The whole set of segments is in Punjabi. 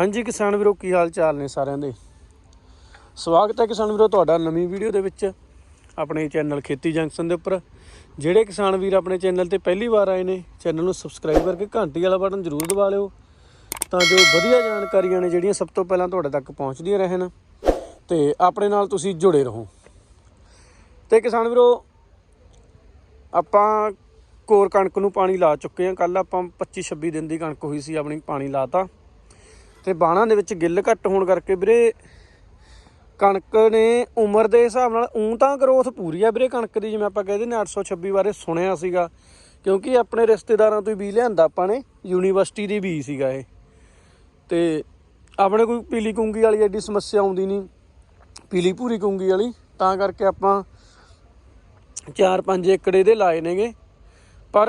ਹਾਂਜੀ ਕਿਸਾਨ ਵੀਰੋ, ਕੀ ਹਾਲ ਚਾਲ ਨੇ ਸਾਰਿਆਂ ਦੇ? ਸਵਾਗਤ ਹੈ ਕਿਸਾਨ ਵੀਰੋ ਤੁਹਾਡਾ ਨਵੀਂ ਵੀਡੀਓ ਦੇ ਵਿੱਚ ਆਪਣੇ ਚੈਨਲ ਖੇਤੀ ਜੰਕਸ਼ਨ ਦੇ ਉੱਪਰ। ਜਿਹੜੇ ਕਿਸਾਨ ਵੀਰ ਆਪਣੇ ਚੈਨਲ ਤੇ ਪਹਿਲੀ ਵਾਰ ਆਏ ਨੇ, ਚੈਨਲ ਨੂੰ ਸਬਸਕ੍ਰਾਈਬ ਕਰਕੇ ਘੰਟੀ ਵਾਲਾ ਬਟਨ ਜ਼ਰੂਰ ਦਬਾ ਲਿਓ ਤਾਂ ਜੋ ਵਧੀਆ ਜਾਣਕਾਰੀਆਂ ਨੇ ਜਿਹੜੀਆਂ ਸਭ ਤੋਂ ਪਹਿਲਾਂ ਤੁਹਾਡੇ ਤੱਕ ਪਹੁੰਚਦੀਆਂ ਰਹਿਣ ਤੇ ਆਪਣੇ ਨਾਲ ਤੁਸੀਂ ਜੁੜੇ ਰਹੋ। ਤੇ ਕਿਸਾਨ ਵੀਰੋ, ਆਪਾਂ ਕੋਰ ਕਣਕ ਨੂੰ ਪਾਣੀ ਲਾ ਚੁੱਕੇ ਹਾਂ। ਕੱਲ ਆਪਾਂ 25 26 ਦਿਨ ਦੀ ਕਣਕ ਹੋਈ ਸੀ, ਆਪਣੀ ਪਾਣੀ ਲਾਤਾ। ਤੇ ਬਾਣਾ ਦੇ ਵਿੱਚ ਗਿੱਲ ਘੱਟ ਹੋਣ ਕਰਕੇ ਵੀਰੇ ਕਣਕ ਨੇ ਉਮਰ ਦੇ ਹਿਸਾਬ ਨਾਲ ਉਂ ਤਾਂ ਗਰੋਥ ਪੂਰੀ ਆ ਵੀਰੇ ਕਣਕ ਦੀ, ਜਿਵੇਂ ਆਪਾਂ ਕਹਿੰਦੇ ਨੇ 826 ਬਾਰੇ ਸੁਣਿਆ ਸੀਗਾ। ਕਿਉਂਕਿ ਆਪਣੇ ਰਿਸ਼ਤੇਦਾਰਾਂ ਤੋਂ ਹੀ ਬੀ ਲਿਆਂਦਾ ਆਪਾਂ ਨੇ, ਯੂਨੀਵਰਸਿਟੀ ਦੀ ਬੀ ਸੀਗਾ ਇਹ। ਤੇ ਆਪਣੇ ਕੋਈ ਪੀਲੀ ਕੁੰਗੀ ਵਾਲੀ ਐਡੀ ਸਮੱਸਿਆ ਆਉਂਦੀ ਨਹੀਂ, ਪੀਲੀ ਭੂਰੀ ਕੁੰਗੀ ਵਾਲੀ, ਤਾਂ ਕਰਕੇ ਆਪਾਂ 4-5 ਏਕੜ ਇਹਦੇ ਲਾਏ ਨੇਗੇ। ਪਰ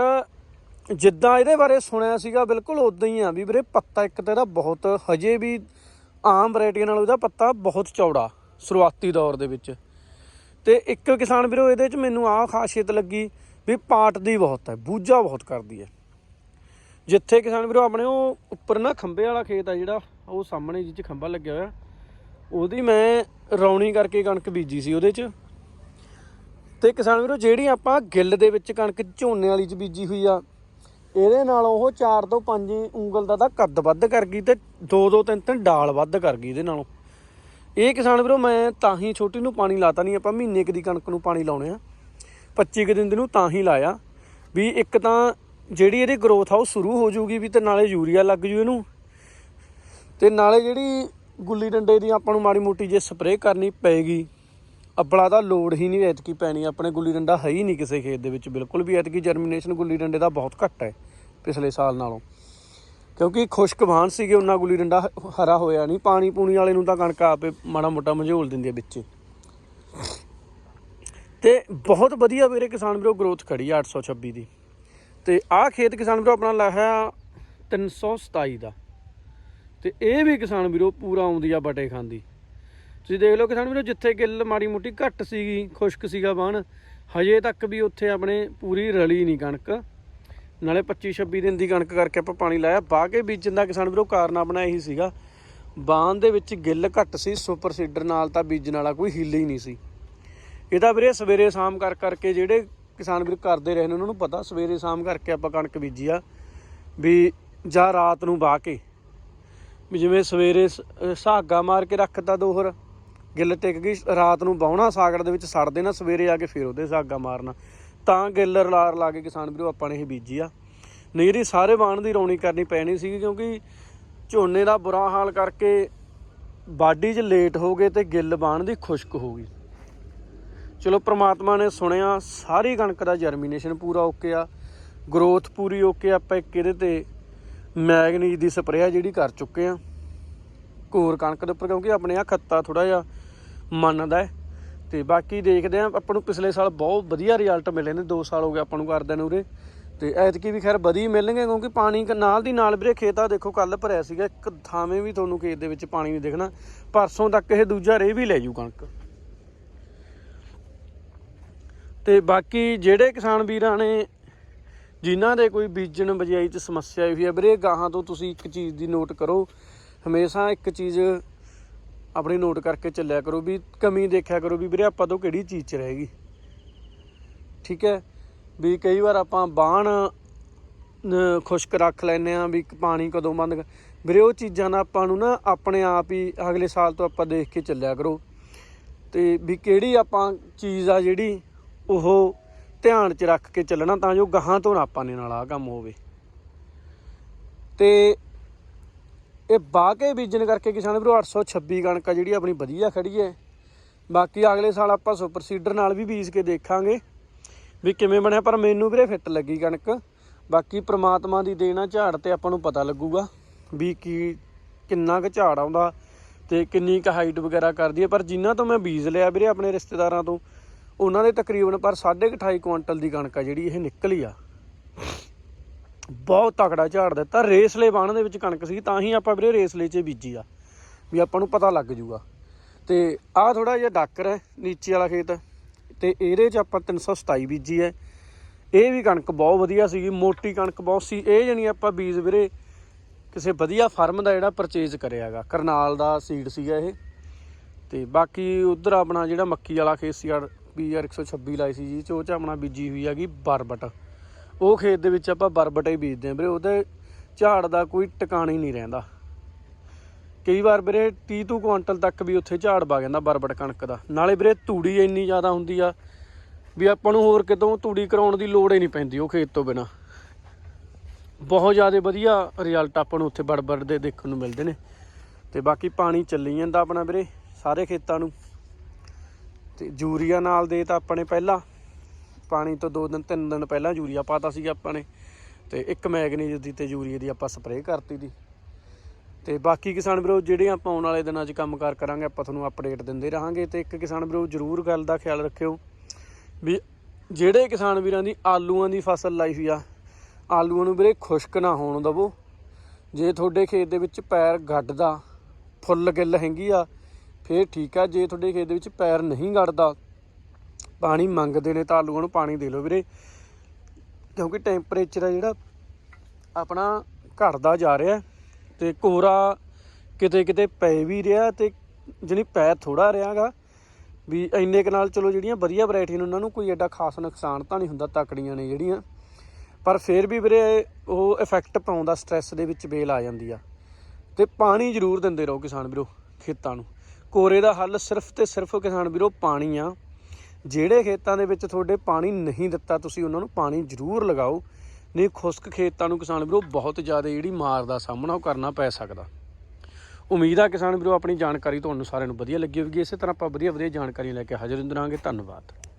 ਜਿੱਦਾਂ ਇਹਦੇ ਬਾਰੇ ਸੁਣਿਆ ਸੀਗਾ, ਬਿਲਕੁਲ ਉਦਾਂ ਹੀ ਆ ਵੀ ਵੀਰੇ, ਪੱਤਾ ਇੱਕ ਤਾਂ ਇਹਦਾ ਬਹੁਤ, ਹਜੇ ਵੀ ਆਮ ਵੈਰਾਈਟੀਆਂ ਨਾਲੋਂ ਇਹਦਾ ਪੱਤਾ ਬਹੁਤ ਚੌੜਾ, ਸ਼ੁਰੂਆਤੀ ਦੌਰ ਦੇ ਵਿੱਚ। ਤੇ ਇੱਕ ਕਿਸਾਨ ਵੀਰੋ, ਇਹਦੇ 'ਚ ਮੈਨੂੰ ਆਹ ਖਾਸੀਅਤ ਲੱਗੀ ਵੀ ਪਾਟ ਦੀ ਬਹੁਤ ਹੈ, ਬੂਝਾ ਬਹੁਤ ਕਰਦੀ ਹੈ। ਜਿੱਥੇ ਕਿਸਾਨ ਵੀਰੋ, ਆਪਣੇ ਉਹ ਉੱਪਰ ਨਾ ਖੰਬੇ ਵਾਲਾ ਖੇਤ ਆ ਜਿਹੜਾ, ਉਹ ਸਾਹਮਣੇ ਜਿੱਥੇ ਖੰਭਾ ਲੱਗਿਆ ਹੋਇਆ। ਉਹਦੀ ਮੈਂ ਰੌਣੀ ਕਰਕੇ ਕਣਕ ਬੀਜੀ ਸੀ ਉਹਦੇ 'ਚ। ਤੇ ਕਿਸਾਨ ਵੀਰੋ, ਜਿਹੜੀ ਆਪਾਂ ਗਿੱਲ ਦੇ ਵਿੱਚ ਕਣਕ ਝੋਨੇ ਵਾਲੀ ਚ ਬੀਜੀ ਹੋਈ ਆ ਇਹਦੇ ਨਾਲ ਉਹ 4 ਤੋਂ 5 ਉਂਗਲ ਦਾ ਤਾਂ ਕੱਦ ਵੱਧ ਕਰ ਗਈ ਤੇ 2 2 3 3 ਡਾਲ ਵੱਧ ਕਰ ਗਈ ਇਹਦੇ ਨਾਲੋਂ। ਇਹ ਕਿਸਾਨ ਵੀਰੋ, ਮੈਂ ਤਾਂ ਹੀ ਛੋਟੀ ਨੂੰ ਪਾਣੀ ਲਾਤਾ ਨਹੀਂ, ਆਪਾਂ ਮਹੀਨੇ ਕੁ ਦੀ ਕਣਕ ਨੂੰ ਪਾਣੀ ਲਾਉਣੇ ਆ। 25 ਕੁ ਦਿਨ ਦੀ ਨੂੰ ਤਾਂ ਹੀ ਲਾਇਆ। ਵੀ ਇੱਕ ਤਾਂ ਜਿਹੜੀ ਇਹਦੀ ਗਰੋਥ ਆ ਉਹ ਸ਼ੁਰੂ ਹੋ ਜੂਗੀ ਵੀ ਤੇ ਨਾਲੇ ਯੂਰੀਆ ਲੱਗ ਜੂ ਇਹਨੂੰ। ਤੇ ਨਾਲੇ ਜਿਹੜੀ ਗੁੱਲੀ ਡੰਡੇ ਦੀ ਆਪਾਂ ਨੂੰ ਮਾੜੀ ਮੋਟੀ ਜੇ ਸਪਰੇਅ ਕਰਨੀ ਪਏਗੀ ਅੱਬਲਾ ਦਾ ਲੋਡ ਹੀ ਨਹੀਂ ਐਤਕੀ ਪੈਣੀ, ਆਪਣੇ ਗੁੱਲੀ ਡੰਡਾ ਹੈ ਹੀ ਨਹੀਂ ਕਿਸੇ ਖੇਤ ਦੇ ਵਿੱਚ, ਬਿਲਕੁਲ ਵੀ ਐਤਕੀ ਜਰਮੀਨੇਸ਼ਨ ਗੁੱਲੀ ਡੰਡੇ ਦਾ ਬਹੁਤ ਘੱਟ ਹੈ ਪਿਛਲੇ ਸਾਲ ਨਾਲੋਂ। ਕਿਉਂਕਿ ਖੁਸ਼ਕ ਵਾਹਣ ਸੀਗੇ, ਉਹਨਾਂ ਗੁੱਲੀ ਡੰਡਾ ਹਰਾ ਹੋਇਆ ਨਹੀਂ, ਪਾਣੀ ਪੂਣੀ ਵਾਲੇ ਨੂੰ ਤਾਂ ਕਣਕ ਆਪੇ ਮਾੜਾ ਮੋਟਾ ਮਝੋਲ ਦਿੰਦੀ ਹੈ ਵਿੱਚ। ਤੇ ਬਹੁਤ ਵਧੀਆ ਵੀਰੇ ਕਿਸਾਨ ਵੀਰੋ ਗਰੋਥ ਖੜੀ ਆ 826 ਦੀ। ਤੇ ਆਹ ਖੇਤ ਕਿਸਾਨ ਵੀਰੋ ਆਪਣਾ ਲਾਇਆ 327 ਦਾ। ਤੇ ਇਹ ਵੀ ਕਿਸਾਨ ਵੀਰੋ ਪੂਰਾ ਆਉਂਦੀ ਆ ਬਟੇ ਖਾਂਦੀ। ਤੁਸੀਂ ਦੇਖ ਲਓ ਕਿਸਾਨ ਵੀਰੋ, ਜਿੱਥੇ ਗਿੱਲ ਮਾੜੀ ਮੋਟੀ ਘੱਟ ਸੀਗੀ, ਖੁਸ਼ਕ ਸੀਗਾ ਬਾਣ ਹਜੇ ਤੱਕ ਵੀ ਉੱਥੇ ਆਪਣੇ ਪੂਰੀ ਰਲੀ ਨਹੀਂ ਕਣਕ। ਨਾਲੇ 25 26 ਦਿਨ ਦੀ ਕਣਕ ਕਰਕੇ ਆਪਾਂ ਪਾਣੀ ਲਾਇਆ। ਬਾਹ ਕੇ ਬੀਜਣ ਦਾ ਕਿਸਾਨ ਵੀਰੋ ਕਾਰਨ ਆਪਣਾ ਇਹੀ ਸੀਗਾ। ਬਾਣ ਦੇ ਵਿੱਚ ਗਿੱਲ ਘੱਟ ਸੀ, ਸੁਪਰ ਸੀਡਰ ਨਾਲ ਤਾਂ ਬੀਜਣ ਵਾਲਾ ਕੋਈ ਹਿੱਲ ਹੀ ਨਹੀਂ ਸੀ। ਇਹਦਾ ਵੀਰੇ ਸਵੇਰੇ ਸ਼ਾਮ ਕਰ ਕਰਕੇ ਜਿਹੜੇ ਕਿਸਾਨ ਵੀਰ ਕਰਦੇ ਰਹੇ ਨੇ, ਉਹਨਾਂ ਨੂੰ ਪਤਾ, ਸਵੇਰੇ ਸ਼ਾਮ ਕਰਕੇ ਆਪਾਂ ਕਣਕ ਬੀਜੀ ਆ, ਵੀ ਜਾਂ ਰਾਤ ਨੂੰ ਬਾਹ ਕੇ। ਵੀ ਜਿਵੇਂ ਸਵੇਰੇ ਸ- ਅਹ ਮਾਰ ਕੇ ਰੱਖਤਾ ਦੋਹਰ ਗਿੱਲ ਟਿਕ ਗਈ, ਰਾਤ ਨੂੰ ਬਾਉਣਾ ਸਾਗੜ ਦੇ ਵਿੱਚ ਸੜ ਦੇਣਾ ਸਵੇਰੇ ਆ ਕੇ ਫਿਰ ਉਹਦੇ ਸੁਹਾਗਾ ਮਾਰਨਾ। ਤਾਂ ਗਿੱਲ ਰਲਾਰ ਲਾ ਕੇ ਕਿਸਾਨ ਵੀਰੋ ਆਪਾਂ ਨੇ ਇਹ ਬੀਜੀ ਆ। ਨਹੀਂ ਇਹਦੀ ਸਾਰੇ ਬਾਣ ਦੀ ਰੌਣੀ ਕਰਨੀ ਪੈਣੀ ਸੀ ਕਿਉਂਕਿ ਝੋਨੇ ਦਾ ਬੁਰਾ ਹਾਲ ਕਰਕੇ ਬਾਡੀ 'ਚ ਲੇਟ ਹੋ ਗਏ ਤੇ ਗਿੱਲ ਬਾਣ ਦੀ ਖੁਸ਼ਕ ਹੋ ਗਈ। ਚਲੋ ਪ੍ਰਮਾਤਮਾ ਨੇ ਸੁਣਿਆ, ਸਾਰੀ ਕਣਕ ਦਾ ਜਰਮੀਨੇਸ਼ਨ ਪੂਰਾ ਓਕੇ ਆ। ਗਰੋਥ ਪੂਰੀ ਓਕੇ ਆਪਾਂ ਇੱਕ ਇਹਦੇ ਤੇ ਮੈਗਨੀਜ ਦੀ ਸਪਰੇਅ ਜਿਹੜੀ ਕਰ ਚੁੱਕੇ ਆ। ਕੋਰ ਕਣਕ ਦੇ ਉੱਪਰ ਕਿਉਂਕਿ ਆਪਣੇ ਆ ਖੱਤਾ ਥੋੜਾ ਜਿਹਾ ਮੰਨਦਾ ਹੈ। ਤੇ ਬਾਕੀ ਦੇਖਦੇ ਆ ਆਪਾਂ ਨੂੰ ਪਿਛਲੇ ਸਾਲ ਬਹੁਤ ਵਧੀਆ ਰਿਜ਼ਲਟ ਮਿਲੇ ਨੇ। 2 ਸਾਲ ਹੋ ਗਏ ਆਪਾਂ ਨੂੰ ਕਰਦੇ ਨੇ ਉਰੇ। ਤੇ ਐਤਕੀ ਵੀ ਖੈਰ ਵਧੀਆ ਮਿਲਣਗੇ, ਕਿਉਂਕਿ ਪਾਣੀ ਨਾਲ ਦੀ ਨਾਲ ਵੀਰੇ ਖੇਤ ਆ ਦੇਖੋ ਕੱਲ ਭਰਿਆ ਸੀਗਾ, ਇੱਕ ਥਾਵੇਂ ਵੀ ਤੁਹਾਨੂੰ ਖੇਤ ਦੇ ਵਿੱਚ ਪਾਣੀ ਨਹੀਂ ਦਿਖਣਾ। ਪਰਸੋਂ ਤੱਕ ਇਹ ਦੂਜਾ ਰੇ ਵੀ ਲੈ ਜੂ ਕਣਕ। ਤੇ ਬਾਕੀ ਜਿਹੜੇ ਕਿਸਾਨ ਵੀਰਾਂ ਨੇ, ਜਿਨ੍ਹਾਂ ਦੇ ਕੋਈ ਬੀਜਣ ਬਜਾਈ ਚ ਸਮੱਸਿਆ ਆਈ ਹੋਈ ਹੈ, ਵੀਰੇ, ਗਾਹਾਂ ਤੋਂ ਤੁਸੀਂ ਇੱਕ ਚੀਜ਼ ਦੀ ਨੋਟ ਕਰੋ। ਹਮੇਸ਼ਾ ਇੱਕ ਚੀਜ਼ ਆਪਣੀ ਨੋਟ ਕਰਕੇ ਚੱਲਿਆ ਕਰੋ ਵੀ ਕਮੀ ਦੇਖਿਆ ਕਰੋ ਵੀ ਵੀਰੇ ਆਪਾਂ ਤੋਂ ਕਿਹੜੀ ਚੀਜ਼ ਚ ਰਹੇਗੀ ਠੀਕ ਹੈ? ਵੀ ਕਈ ਵਾਰ ਆਪਾਂ ਬਾਣ ਖੁਸ਼ਕ ਰੱਖ ਲੈਨੇ ਆ ਵੀ ਪਾਣੀ ਕਦੋਂ ਬੰਦ ਕਰ- ਵੀਰੇ ਉਹ ਚੀਜ਼ਾਂ ਦਾ ਆਪਾਂ ਨੂੰ ਨਾ ਆਪਣੇ ਆਪ ਹੀ ਅਗਲੇ ਸਾਲ ਤੋਂ ਆਪਾਂ ਦੇਖ ਕੇ ਚੱਲਿਆ ਕਰੋ। ਤੇ ਵੀ ਕਿਹੜੀ ਆਪਾਂ ਚੀਜ਼ ਆ ਜਿਹੜੀ ਉਹ ਧਿਆਨ 'ਚ ਰੱਖ ਕੇ ਚੱਲਣਾ ਤਾਂ ਜੋ ਗਾਹਾਂ ਤੋਂ ਨਾ ਆਪਾਂ ਨੇ ਨਾਲ ਆ ਕੰਮ ਹੋਵੇ। ਤੇ ਇਹ ਬਾਹ ਕੇ ਬੀਜਣ ਕਰਕੇ ਕਿਸਾਨ ਵੀਰੋ 826 ਕਣਕ ਆ ਜਿਹੜੀ ਆਪਣੀ ਵਧੀਆ ਖੜੀ ਹੈ। ਬਾਕੀ ਅਗਲੇ ਸਾਲ ਆਪਾਂ ਸੁਪਰ ਸੀਡਰ ਨਾਲ ਵੀ ਬੀਜ ਕੇ ਦੇਖਾਂਗੇ ਵੀ ਕਿਵੇਂ ਬਣਿਆ, ਪਰ ਮੈਨੂੰ ਵੀਰੇ ਫਿੱਟ ਲੱਗੀ ਕਣਕ। ਬਾਕੀ ਪ੍ਰਮਾਤਮਾ ਦੀ ਦੇਣਾ ਝਾੜ ਤੇ ਆਪਾਂ ਨੂੰ ਪਤਾ ਲੱਗੂਗਾ ਵੀ ਕੀ, ਕਿੰਨਾ ਕੁ ਝਾੜ ਆਉਂਦਾ ਤੇ ਕਿੰਨੀ ਕੁ ਹਾਈਟ ਵਗੈਰਾ ਕਰਦੀ ਹੈ। ਪਰ ਜਿਨ੍ਹਾਂ ਤੋਂ ਮੈਂ ਬੀਜ ਲਿਆ ਵੀਰੇ ਆਪਣੇ ਰਿਸ਼ਤੇਦਾਰਾਂ ਤੋਂ, ਉਹਨਾਂ ਦੇ ਤਕਰੀਬਨ ਪਰ 28.5 ਕੁਇੰਟਲ ਦੀ ਕਣਕ ਆ ਜਿਹੜੀ ਇਹ ਨਿਕਲੀ ਆ। ਬਹੁਤ ਤਕੜਾ ਝਾੜ ਦਿੱਤਾ। ਰੇਸਲੇ ਬਾਣ ਦੇ ਵਿੱਚ ਕਣਕ ਸੀ, ਤਾਂ ਹੀ ਆਪਾਂ ਵੀਰੇ ਰੇਸਲੇ 'ਚ ਬੀਜੀ ਆ। ਵੀ ਆਪਾਂ ਨੂੰ ਪਤਾ ਲੱਗ ਜੂਗਾ। ਤੇ ਆਹ ਥੋੜਾ ਜਿਹਾ ਡਾਕਰ ਹੈ, ਨੀਚੇ ਵਾਲਾ ਖੇਤ। ਤੇ ਇਹਦੇ 'ਚ ਆਪਾਂ 327 ਬੀਜੀ ਹੈ। ਇਹ ਵੀ ਕਣਕ ਬਹੁਤ ਵਧੀਆ ਸੀਗੀ, ਮੋਟੀ ਕਣਕ ਬਹੁਤ ਸੀ। ਇਹ ਜਣੀ ਆਪਾਂ ਬੀਜ ਵੀਰੇ ਕਿਸੇ ਵਧੀਆ ਫਾਰਮ ਦਾ ਜਿਹੜਾ ਪਰਚੇਜ਼ ਕਰਿਆਗਾ। ਕਰਨਾਲ ਦਾ ਸੀਡ ਸੀਗਾ ਇਹ। ਤੇ ਬਾਕੀ ਉਧਰ ਆਪਣਾ ਜਿਹੜਾ ਮੱਕੀ ਵਾਲਾ ਖੇਤ ਸੀ ਪੀਆਰ 126 ਲਾਈ ਸੀ ਜੀ, ਚ ਉਹ ਚ ਆਪਣਾ ਬੀਜੀ ਹੋਈ ਹੈਗੀ ਬਰਬਟ। ਉਹ ਖੇਤ ਦੇ ਵਿੱਚ ਆਪਾਂ ਬਰਬਟ ਹੀ ਬੀਜਦੇ ਆਂ ਵੀਰੇ, ਉਹਦੇ ਝਾੜ ਦਾ ਕੋਈ ਟਿਕਾਣਾ ਹੀ ਨਹੀਂ ਰਹਿੰਦਾ। ਕਈ ਵਾਰ ਵੀਰੇ 30 ਤੋਂ ਕੁਆਂਟਲ ਤੱਕ ਵੀ ਉੱਥੇ ਝਾੜ ਪਾ ਜਾਂਦਾ ਬਰਬਟ ਕਣਕ ਦਾ। ਨਾਲੇ ਵੀਰੇ ਤੂੜੀ ਇੰਨੀ ਜ਼ਿਆਦਾ ਹੁੰਦੀ ਆ ਵੀ ਆਪਾਂ ਨੂੰ ਹੋਰ ਕਿਤੋਂ ਤੂੜੀ ਕਰਾਉਣ ਦੀ ਲੋੜ ਹੀ ਨਹੀਂ ਪੈਂਦੀ ਉਹ ਖੇਤ ਤੋਂ ਬਿਨਾ। ਬਹੁਤ ਜ਼ਿਆਦਾ ਵਧੀਆ ਰਿਜ਼ਲਟ ਆਪਾਂ ਨੂੰ ਉੱਥੇ ਬੜਬੜ ਦੇ ਦੇਖਣ ਨੂੰ ਮਿਲਦੇ ਨੇ। ਤੇ ਬਾਕੀ ਪਾਣੀ ਚੱਲੀ ਜਾਂਦਾ ਆਪਣਾ ਵੀਰੇ ਸਾਰੇ ਖੇਤਾਂ ਨੂੰ। ਤੇ ਯੂਰੀਆ ਨਾਲ ਦੇ ਤਾਂ ਆਪਾਂ ਨੇ ਪਹਿਲਾਂ ਪਾਣੀ ਤੋਂ 2 ਦਿਨ 3 ਦਿਨ ਪਹਿਲਾਂ ਯੂਰੀਆ ਪਾਤਾ ਸੀਗਾ ਆਪਾਂ ਨੇ ਤੇ ਇੱਕ ਮੈਗਨੀਜ਼ ਦੀ ਤੇ ਯੂਰੀਆ ਦੀ ਆਪਾਂ ਸਪਰੇਅ ਕਰਤੀ ਦੀ। ਤੇ ਬਾਕੀ ਕਿਸਾਨ ਵੀਰੋ, ਜਿਹੜੇ ਆਪਾਂ ਆਉਣ ਵਾਲੇ ਦਿਨਾਂ 'ਚ ਕੰਮਕਾਰ ਕਰਾਂਗੇ, ਆਪਾਂ ਤੁਹਾਨੂੰ ਅਪਡੇਟ ਦਿੰਦੇ ਰਹਾਂਗੇ। ਤੇ ਇੱਕ ਕਿਸਾਨ ਵੀਰੋ, ਜ਼ਰੂਰ ਗੱਲ ਦਾ ਖਿਆਲ ਰੱਖਿਓ ਵੀ ਜਿਹੜੇ ਕਿਸਾਨ ਵੀਰਾਂ ਦੀ ਆਲੂਆਂ ਦੀ ਫਸਲ ਲਾਈ ਹੋਈ ਆ, ਆਲੂਆਂ ਨੂੰ ਵੀਰੇ ਖੁਸ਼ਕ ਨਾ ਹੋਣ ਦਵੋ। ਜੇ ਤੁਹਾਡੇ ਖੇਤ ਦੇ ਵਿੱਚ ਪੈਰ ਗੱਡਦਾ, ਫੁੱਲ ਗਿੱਲ ਹੈਗੀ ਆ, ਫੇਰ ਠੀਕ ਆ। ਜੇ ਤੁਹਾਡੇ ਖੇਤ ਦੇ ਵਿੱਚ ਪੈਰ ਨਹੀਂ ਗੱਡਦਾ ਪਾਣੀ ਮੰਗਦੇ ਨੇ ਤਾਂ ਆਲੂਆਂ ਨੂੰ ਪਾਣੀ ਦੇ ਲਓ ਵੀਰੇ। ਕਿਉਂਕਿ ਟੈਂਪਰੇਚਰ ਆ ਜਿਹੜਾ ਆਪਣਾ ਘਟਦਾ ਜਾ ਰਿਹਾ ਤੇ ਕੋਰਾ ਕਿਤੇ ਕਿਤੇ ਪੈ ਵੀ ਰਿਹਾ ਤੇ ਜਾਣੀ ਪੈ ਥੋੜਾ ਰਿਹਾਗਾ ਵੀ ਇੰਨੇ ਕੁ ਨਾਲ ਚਲੋ ਜਿਹੜੀਆਂ ਵਧੀਆ ਵੈਰਾਈਟੀਆਂ ਨੇ ਉਹਨਾਂ ਨੂੰ ਕੋਈ ਐਡਾ ਖਾਸ ਨੁਕਸਾਨ ਤਾਂ ਨਹੀਂ ਹੁੰਦਾ ਤਕੜੀਆਂ ਨੇ ਜਿਹੜੀਆਂ। ਪਰ ਫਿਰ ਵੀ ਵੀਰੇ ਉਹ ਇਫੈਕਟ ਪਾਉਂਦਾ ਸਟ੍ਰੈਸ ਦੇ ਵਿੱਚ ਬੇਲ ਆ ਜਾਂਦੀ ਆ। ਤੇ ਪਾਣੀ ਜ਼ਰੂਰ ਦਿੰਦੇ ਰਹੋ ਕਿਸਾਨ ਵੀਰੋ ਖੇਤਾਂ ਨੂੰ। ਕੋਰੇ ਦਾ ਹੱਲ ਸਿਰਫ ਤੇ ਸਿਰਫ ਕਿਸਾਨ ਵੀਰੋ ਪਾਣੀ ਆ। ਜਿਹੜੇ ਖੇਤਾਂ ਦੇ ਵਿੱਚ ਤੁਹਾਡੇ ਪਾਣੀ ਨਹੀਂ ਦਿੱਤਾ, ਤੁਸੀਂ ਉਹਨਾਂ ਨੂੰ ਪਾਣੀ ਜ਼ਰੂਰ ਲਗਾਓ। ਨਹੀਂ, ਖੁਸ਼ਕ ਖੇਤਾਂ ਨੂੰ ਕਿਸਾਨ ਵੀਰੋ, ਬਹੁਤ ਜ਼ਿਆਦਾ ਜਿਹੜੀ ਮਾਰ ਦਾ ਸਾਹਮਣਾ ਉਹ ਕਰਨਾ ਪੈ ਸਕਦਾ। ਉਮੀਦ ਆ ਕਿਸਾਨ ਵੀਰੋ, ਆਪਣੀ ਜਾਣਕਾਰੀ ਤੁਹਾਨੂੰ ਸਾਰਿਆਂ ਨੂੰ ਵਧੀਆ ਲੱਗੀ ਹੋਵੇਗੀ। ਇਸੇ ਤਰ੍ਹਾਂ ਆਪਾਂ ਵਧੀਆ ਵਧੀਆ ਜਾਣਕਾਰੀ ਲੈ ਕੇ ਹਾਜ਼ਰ ਹੁੰਦੇ ਰਹਾਂਗੇ। ਧੰਨਵਾਦ।